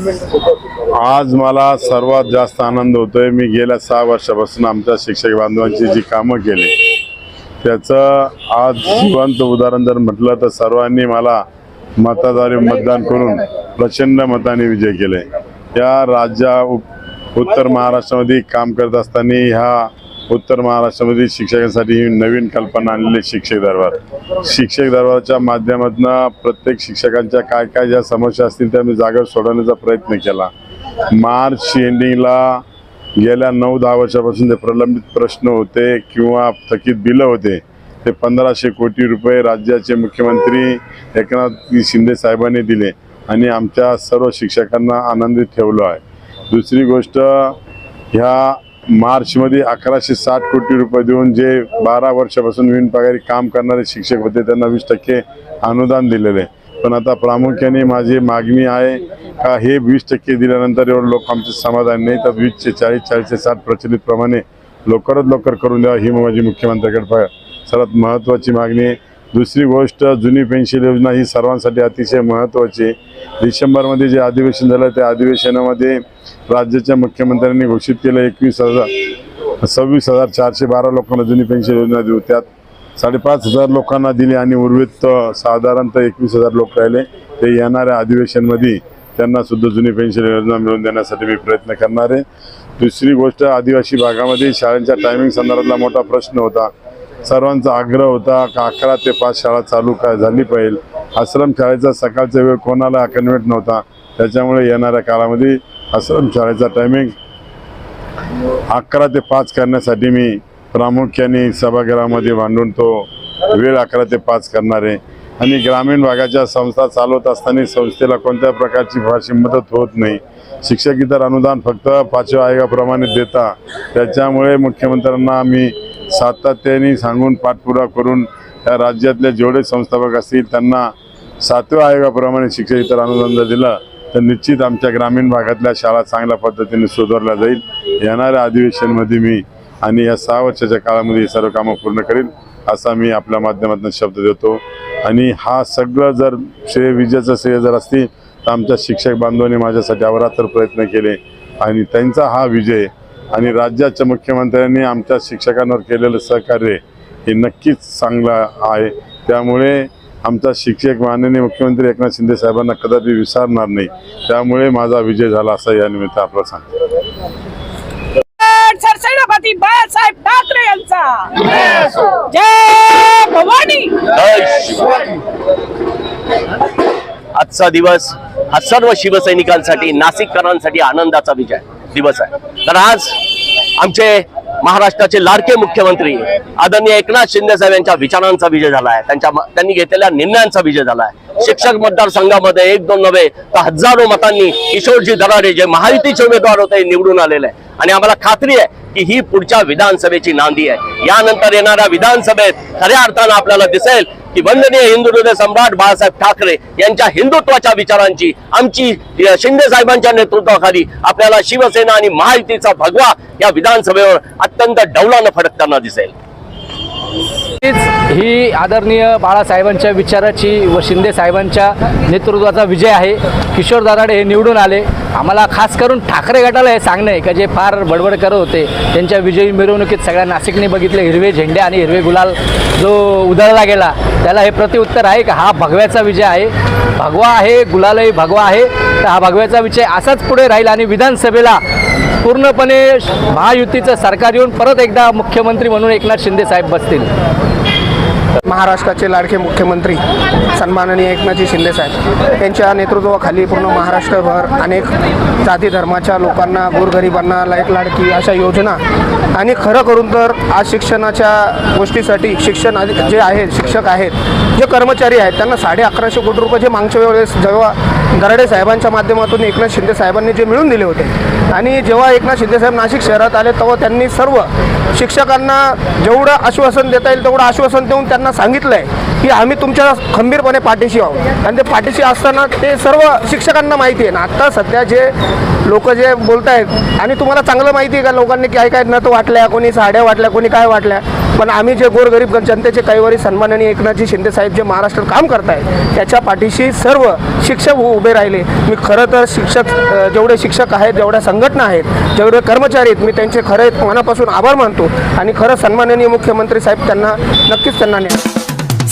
आज मला सर्वात जास्त आनंद होतोय. मी गेल्या सहा वर्षापासून आमच्या शिक्षक बांधवांची जी कामं केली त्याचं आज जिवंत उदाहरण जर म्हटलं तर सर्वांनी मला मताद्वारे मतदान करून प्रचंड मताने विजय केले. या राज्या उत्तर महाराष्ट्रामध्ये काम करत असताना ह्या उत्तर महाराष्ट्रामध्ये शिक्षकांसाठी ही नवीन कल्पना आणलेली शिक्षक दरबार. शिक्षक दरबाराच्या माध्यमातून प्रत्येक शिक्षकांच्या काय काय ज्या समस्या असतील त्या मी जागा सोडवण्याचा प्रयत्न केला. मार्च एंडिंगला गेल्या नऊ दहा वर्षापासून ते प्रलंबित प्रश्न होते किंवा थकीत बिलं होते ते पंधराशे कोटी रुपये राज्याचे मुख्यमंत्री एकनाथ शिंदे साहेबांनी दिले आणि आमच्या सर्व शिक्षकांना आनंदित ठेवलं आहे. दुसरी गोष्ट ह्या मार्चमध्ये अकराशे साठ कोटी रुपये देऊन जे बारा वर्षापासून विणपगारी काम करणारे शिक्षक होते त्यांना वीस टक्के अनुदान दिलेले पण आता प्रामुख्याने माझी मागणी आहे का हे वीस टक्के दिल्यानंतर एवढं लोक आमचे समाधान नाही तर वीसचे चाळीस चाळीसशे साठ प्रचलितप्रमाणे लवकरात लवकर करून द्यावा ही माझी मुख्यमंत्र्याकडे सर्वात महत्त्वाची मागणी आहे दुसरी गोष्ट जुनी पेन्शन योजना ही सर्वांसाठी अतिशय महत्त्वाची डिसेंबरमध्ये जे अधिवेशन झालं त्या अधिवेशनामध्ये राज्याच्या मुख्यमंत्र्यांनी घोषित केलं एकवीस हजार सव्वीस हजार चारशे बारा लोकांना जुनी पेन्शन योजना देऊ. त्यात साडेपाच हजार लोकांना दिली आणि उर्वरित साधारणतः एकवीस हजार लोक राहिले. ते येणाऱ्या अधिवेशनमध्ये त्यांना सुद्धा जुनी पेन्शन योजना मिळवून देण्यासाठी मी प्रयत्न करणार आहे. दुसरी गोष्ट आदिवासी भागामध्ये शाळांच्या टायमिंग संदर्भातला मोठा प्रश्न होता. सर्वांचा आग्रह होता का अकरा ते पाच शाळा चालू काय झाली पाहिजे. आश्रम शाळेचा सकाळचा वेळ कोणाला कन्व्हर्ट नव्हता त्याच्यामुळे येणाऱ्या काळामध्ये आश्रम शाळेचा टायमिंग अकरा ते पाच करण्यासाठी मी प्रामुख्याने सभागृहामध्ये मांडून तो वेळ अकरा ते पाच करणार आहे. आणि ग्रामीण भागाच्या संस्था चालवत असताना संस्थेला कोणत्या प्रकारची फारशी मदत होत नाही. शिक्षक इतर अनुदान फक्त पाचव्या आयोगाप्रमाणे देता त्याच्यामुळे मुख्यमंत्र्यांना आम्ही सातत्याने सांगून पाठपुरा करून या राज्यातले जेवढे संस्थापक असतील त्यांना सातव्या आयोगाप्रमाणे शिक्षक इतर अनुदान जर दिलं तर निश्चित आमच्या ग्रामीण भागातल्या शाळा चांगल्या पद्धतीने सुधारल्या जाईल. येणाऱ्या अधिवेशनमध्ये मी आणि या सहा वर्षाच्या काळामध्ये सर्व कामं पूर्ण करेल असा मी आपल्या माध्यमातून शब्द देतो. आणि हा सगळं जर श्रेय विजयाचं श्रेय जर असतील तर आमच्या शिक्षक बांधवांनी माझ्यासाठी अवरात्र प्रयत्न केले. आणि त्यांचा हा विजय आणि राज्याच्या मुख्यमंत्र्यांनी आमच्या शिक्षकांवर केलेलं सहकार्य हे नक्कीच चांगलं आहे. त्यामुळे आमचा शिक्षक माननीय मुख्यमंत्री एकनाथ शिंदे साहेबांना कदापि विसरणार नाही. त्यामुळे माझा विजय झाला असं या निमित्त आपलं सांगतो. सरसेनापती बाळासाहेब ठाकरे यांचा. जय भवानी. आजचा दिवस हा सर्व शिवसैनिकांसाठी नाशिककरांसाठी आनंदाचा विजय. दिवस आहे. तर आज आमचे महाराष्ट्राचे लाडके मुख्यमंत्री आदरणीय एकनाथ शिंदे साहेब यांच्या विचारांचा विजय झाला आहे. त्यांच्या त्यांनी घेतलेल्या निर्णयांचा विजय झाला आहे. शिक्षक मतदारसंघामध्ये एक दोन नव्हे तर हजारो मतांनी किशोरजी दराडे जे महायुतीचे उमेदवार होते निवडून आलेले आहे. आणि आम्हाला खात्री आहे की ही पुढच्या विधानसभेची नांदी आहे. यानंतर येणाऱ्या विधानसभेत खऱ्या अर्थानं आपल्याला दिसेल की वंदनीय हिंदू हृदय सम्राट बाळासाहेब ठाकरे यांच्या हिंदुत्वाच्या विचारांची आमची शिंदे साहेबांच्या नेतृत्वाखाली आपल्याला शिवसेना आणि महायुतीचा भगवा या विधानसभेवर अत्यंत डौलानं फडकताना दिसेल. ही आदरणीय बाळासाहेबांच्या विचाराची व शिंदे साहेबांच्या नेतृत्वाचा विजय आहे. किशोर दराडे हे निवडून आले. आम्हाला खास करून ठाकरे गटाला हे सांगणं आहे का जे फार बडबड करत होते. त्यांच्या विजयी मिरवणुकीत सगळ्या नाशिकने बघितले हिरवे झेंडे आणि हिरवे गुलाल जो उधळला गेला त्याला हे प्रतिउत्तर आहे का? हा भगव्याचा विजय आहे. भगवा आहे गुलालही भगवा आहे. तर हा भगव्याचा विजय असाच पुढे राहील आणि विधानसभेला पूर्णपणे महायुतीचं सरकार येऊन परत एकदा मुख्यमंत्री म्हणून एकनाथ शिंदे साहेब बसतील. महाराष्ट्राचे लाडके मुख्यमंत्री सन्माननीय एकनाथजी शिंदे साहेब यांच्या नेतृत्वाखाली पूर्ण महाराष्ट्रभर अनेक जाती धर्माच्या लोकांना गोरगरिबांना लाईक लाडकी अशा योजना आणि खरं करून तर आज शिक्षणाच्या गोष्टीसाठी शिक्षण जे आहेत शिक्षक आहेत जे कर्मचारी आहेत त्यांना साडे अकराशे कोटी रुपये जे मागच्या वेळेस जेव्हा दराडे साहेबांच्या माध्यमातून एकनाथ शिंदे साहेबांनी जे मिळून दिले होते आणि जेव्हा एकनाथ शिंदे साहेब नाशिक शहरात आले तेव्हा त्यांनी सर्व शिक्षकांना जेवढं आश्वासन देता येईल तेवढं आश्वासन देऊन त्यांना सांगितलं आहे की आम्ही तुमच्या खंबीरपणे पाठीशी आहोत. आणि ते पाठीशी असताना ते सर्व शिक्षकांना माहिती आहे ना. आत्ता सध्या जे लोक जे बोलत आहेत आणि तुम्हाला चांगलं माहिती आहे का लोकांनी काय काय नत वाटल्या कोणी साड्या वाटल्या कोणी काय वाटल्या. पण आम्ही जे गोरगरीब जनतेचे कैवारी सन्माननीय एकनाथजी शिंदे साहेब जे महाराष्ट्रात काम करतायत त्याच्या पाठीशी सर्व शिक्षक उभे राहिले. मी खरं तर शिक्षक जेवढे शिक्षक आहेत जेवढ्या संघटना आहेत जेवढे कर्मचारी आहेत मी त्यांचे खरे मनापासून आभार मानतो. आणि खरं सन्माननीय मुख्यमंत्री साहेब त्यांना नक्कीच त्यांना न्या